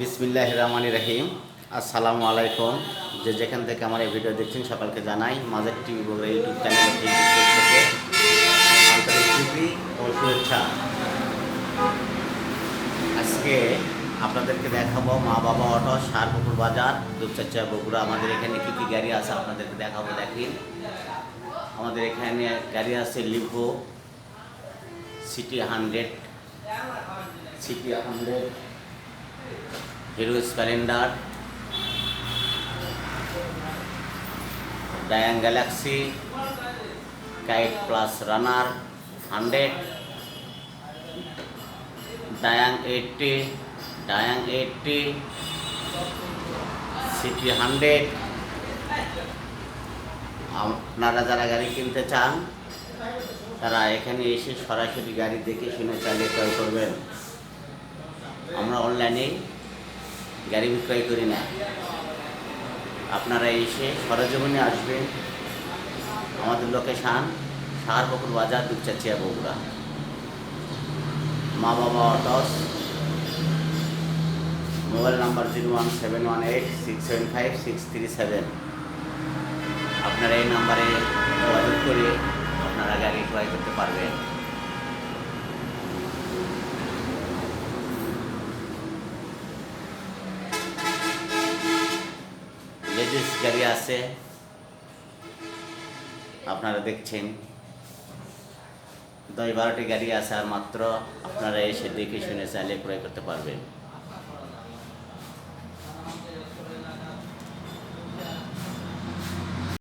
বিসমিল্লাহ রহমান রহিম। আসসালামু আলাইকুম। যে যেখান থেকে আমার এই ভিডিও দেখছেন সকলকে জানাই মাজার টিভি বলে ইউটিউব চ্যানেল থেকে ও শুভেচ্ছা। আজকে আপনাদেরকে দেখাবো মা বাবা অটো সারপুকুর বাজার দুপচাচা বগুড়া। আমাদের এখানে কী কী গাড়ি আছে আপনাদেরকে দেখাবো দেখেন আমাদের এখানে গাড়ি আছে Livo, CT hundred CT hundred. Hero Splendor Dayang Galaxy Kite plus Runner hundred Dayang eighty Dayang eighty CT hundred আপনারা যারা গাড়ি কিনতে চান, তারা এখানে এসে সরাসরি গাড়ি দেখে শুনে চালিয়ে ক্রয় করবেন। আমরা অনলাইনে গাড়ি বিক্রয় করি না। আপনারা এসে সরজমিনে আসবেন। আমাদের লোকেশান সাহারপুকুর বাজার, দুপচাচিয়া বগুড়া। মা বাবা oats. Mobile number zero one seven one eight six seven five six three seven. আপনারা এই নাম্বারে যোগাযোগ করে আপনারা গাড়ি ক্রয় করতে পারবেন। লেডিস গাড়ি আছে। আপনারা দেখছেন। দশ বারোটি গাড়ি আছে আর মাত্র আপনারা এসে দেখে শুনে চালিয়ে ক্রয় করতে পারবেন।